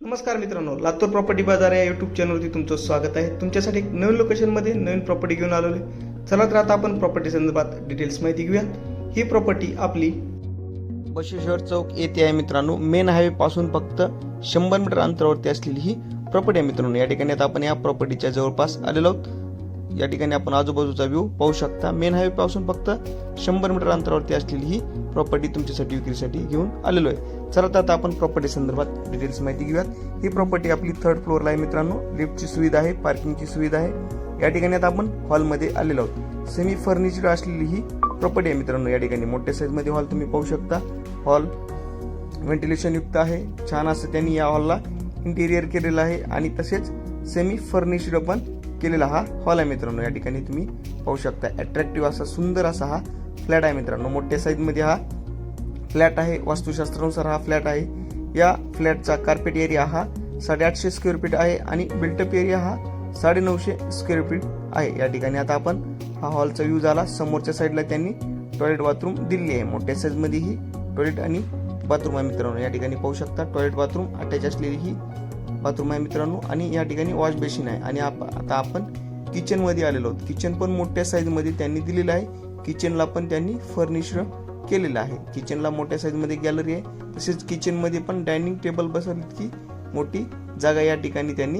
नमस्कार मित्रांनो लातूर प्रॉपर्टी बाजार या युट्यूब चॅनलवरती तुमचं स्वागत आहे. तुमच्यासाठी एक नवीन लोकेशनमध्ये नवीन प्रॉपर्टी घेऊन आलो आहे चला तर आता आपण प्रॉपर्टी संदर्भात डिटेल्स माहिती घेऊया ही प्रॉपर्टी आपली बशेश्वर चौक येथे आहे मित्रांनो. मेन हायवे पासून फक्त शंभर मीटर अंतरावरती असलेली ही प्रॉपर्टी आहे मित्रांनो. या ठिकाणी आता आपण या प्रॉपर्टीच्या जवळपास आलेलो आहोत. या ठिकाणी आपण आजूबाजूचा व्ह्यू पाहू शकता. मेन हायवे पासून फक्त शंभर मीटर अंतरावरती असलेली ही प्रॉपर्टी तुमच्यासाठी विक्रीसाठी घेऊन आलेलो आहे. चला तर आता आपण प्रॉपर्टी संदर्भात डिटेल्स माहिती घेऊयात. ही प्रॉपर्टी आपली थर्ड फ्लोअरला आहे मित्रांनो. लिफ्टची सुविधा आहे पार्किंगची सुविधा आहे. या ठिकाणी आता आपण हॉलमध्ये आलेलो आहोत. सेमी फर्निचर असलेली ही प्रॉपर्टी आहे मित्रांनो. या ठिकाणी मोठ्या साईजमध्ये हॉल तुम्ही पाहू शकता. हॉल व्हेंटिलेशन युक्त आहे. छान असं त्यांनी या हॉलला इंटेरियर केलेलं आहे आणि तसेच सेमी फर्निश्ड पण केलेला हा हॉल आहे मित्रांनो. या ठिकाणी तुम्ही पाहू शकता. अट्रॅक्टिव्ह असा सुंदर असा हा फ्लॅट आहे मित्रांनो. मोठ्या साईजमध्ये हा फ्लॅट आहे. वास्तुशास्त्रानुसार हा फ्लॅट आहे. या फ्लॅटचा कार्पेट एरिया हा साडेआठशे स्क्वेअर फीट आहे आणि बिल्टअप एरिया हा साडेनऊशे स्क्वेअर फीट आहे. या ठिकाणी आता आपण हा हॉलचा व्ह्यू झाला. समोरच्या साईडला त्यांनी टॉयलेट बाथरूम दिलेली आहे. मोठ्या साईजमध्ये ही टॉयलेट आणि बाथरूम आहे मित्रांनो. या ठिकाणी पाहू शकता टॉयलेट बाथरूम अटॅच असलेली ही बाथरूम आहे मित्रांनो. आणि या ठिकाणी वॉश बेसिन आहे. आणि आप- आता आपण किचनमध्ये आलेलो आहोत. किचन पण मोठ्या साईजमध्ये त्यांनी दिलेलं आहे. किचनला पण त्यांनी फर्निश केलेलं आहे. किचनला मोठ्या साईजमध्ये गॅलरी आहे. तसेच किचनमध्ये पण डायनिंग टेबल बसवली इतकी मोठी जागा या ठिकाणी त्यांनी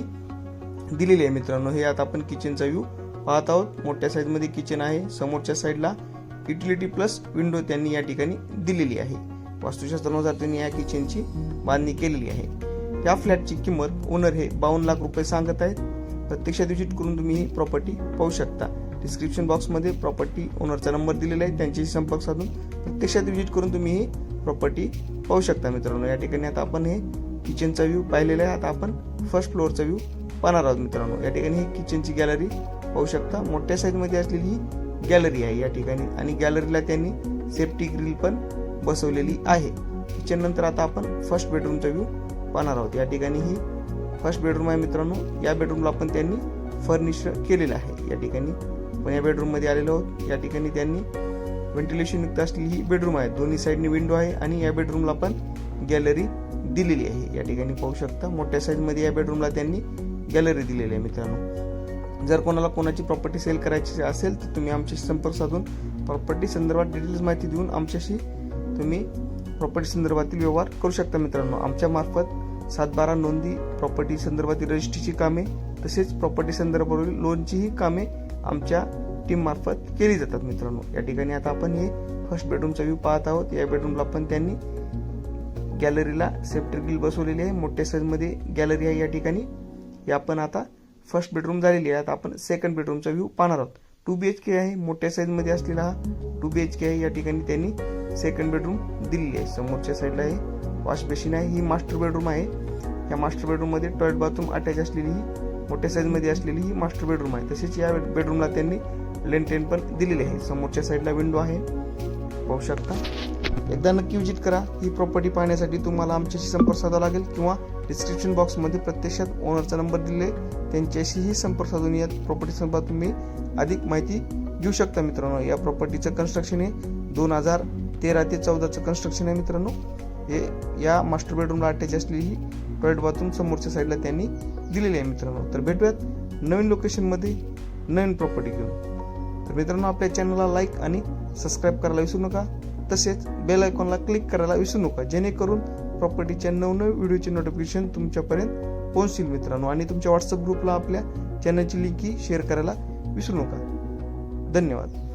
दिलेली आहे मित्रांनो. हे आता आपण किचनचा व्ह्यू पाहत आहोत. मोठ्या साईजमध्ये किचन आहे. समोरच्या साईडला युटिलिटी प्लस विंडो त्यांनी या ठिकाणी दिलेली आहे. वास्तुशास्त्रानुसार त्यांनी या किचनची बांधणी केलेली आहे. या फ्लॅटची किंमत ओनर हे बावन्न लाख रुपये सांगत आहेत. प्रत्यक्षात विजिट करून तुम्ही ही प्रॉपर्टी पाहू शकता. डिस्क्रिप्शन बॉक्समध्ये प्रॉपर्टी ओनरचा नंबर दिलेला आहे. त्यांच्याशी संपर्क साधून प्रत्यक्षात विजिट करून तुम्ही ही प्रॉपर्टी पाहू शकता मित्रांनो. या ठिकाणी आता आपण हे किचनचा व्ह्यू पाहिलेला आहे. आता आपण फर्स्ट फ्लोअरचा व्ह्यू पाहणार आहोत मित्रांनो. या ठिकाणी ही किचनची गॅलरी पाहू शकता. मोठ्या साईजमध्ये असलेली ही गॅलरी आहे या ठिकाणी. आणि गॅलरीला त्यांनी सेफ्टी ग्रिल पण बसवलेली आहे. किचन नंतर आता आपण फर्स्ट बेडरूमचा व्ह्यू पाहणार आहोत. या ठिकाणी ही फर्स्ट बेडरूम आहे मित्रांनो. या बेडरूमला पण त्यांनी फर्निश केलेलं आहे. या ठिकाणी पण या बेडरूममध्ये आलेलो आहोत. या ठिकाणी त्यांनी व्हेंटिलेशन युक्त असलेली ही बेडरूम आहे. दोन्ही साईडनी विंडो आहे आणि या बेडरूमला पण गॅलरी दिलेली आहे. या ठिकाणी पाहू शकता मोठ्या साईजमध्ये या बेडरूमला त्यांनी गॅलरी दिलेली आहे मित्रांनो. जर कोणाला कोणाची प्रॉपर्टी सेल करायची असेल तर तुम्ही आमच्याशी संपर्क साधून प्रॉपर्टी संदर्भात डिटेल्स माहिती देऊन आमच्याशी तुम्ही प्रॉपर्टी संदर्भातील व्यवहार करू शकता मित्रांनो. आमच्या मार्फत सातबारा नोंदी प्रॉपर्टी संदर्भातील रजिस्ट्रीची कामे तसेच प्रॉपर्टी संदर्भावरील लोनचीही कामे आमच्या टीम मार्फत केली जातात मित्रांनो. या ठिकाणी आता आपण हे फर्स्ट बेडरूमचा व्ह्यू पाहत आहोत. या बेडरूमला पण त्यांनी गॅलरीला सेफ्टी ग्रिल बसवलेली आहे. मोठ्या साईजमध्ये गॅलरी आहे या ठिकाणी. हे आपण आता फर्स्ट बेडरूम झालेली आहे. आता आपण सेकंड बेडरूमचा व्ह्यू पाहणार आहोत. टू बी एच के आहे. मोठ्या साईजमध्ये असलेला हा टू बी एच के आहे. या ठिकाणी त्यांनी सेकंड बेडरूम दिलेली आहे. समोरच्या साईडला आहे. वॉश बेसिन आहे. ही मास्टर बेडरूम आहे. या मास्टर बेडरूममध्ये टॉयलेट बाथरूम अटॅच असलेली ही मोठ्या साईजमध्ये असलेली ही मास्टर बेडरूम आहे. तसेच या बेडरूमला त्यांनी लेंटेन पण दिलेली आहे. समोरच्या साईडला विंडो आहे. पाहू शकता. एकदा नक्की विजिट करा. ही प्रॉपर्टी पाहण्यासाठी तुम्हाला आमच्याशी संपर्क साधावा लागेल किंवा डिस्क्रिप्शन बॉक्समध्ये प्रत्यक्षात ओनरचा नंबर दिले त्यांच्याशीही संपर्क साधून या प्रॉपर्टी संदर्भात तुम्ही अधिक माहिती घेऊ शकता मित्रांनो. या प्रॉपर्टीचं कन्स्ट्रक्शन हे दोन हजार तेरा ते चौदाचं कन्स्ट्रक्शन आहे मित्रांनो. हे या मास्टर बेडरूमला अटॅच असलेली ही टॉयलेट बाथरूम समोरच्या साईडला त्यांनी दिलेली आहे मित्रांनो. तर भेटूयात नवीन लोकेशनमध्ये नवीन प्रॉपर्टी घेऊन. तर मित्रांनो आपल्या चॅनलला लाईक आणि सबस्क्राईब करायला विसरू नका. तसेच बेल आयकॉनला क्लिक करायला विसरू नका. जेणेकरून प्रॉपर्टीच्या नवनवीन व्हिडिओचे नोटिफिकेशन तुमच्यापर्यंत पोहोचतील मित्रांनो. आणि तुमच्या व्हॉट्सअप ग्रुपला आपल्या चॅनलची लिंकही शेअर करायला विसरू नका. धन्यवाद.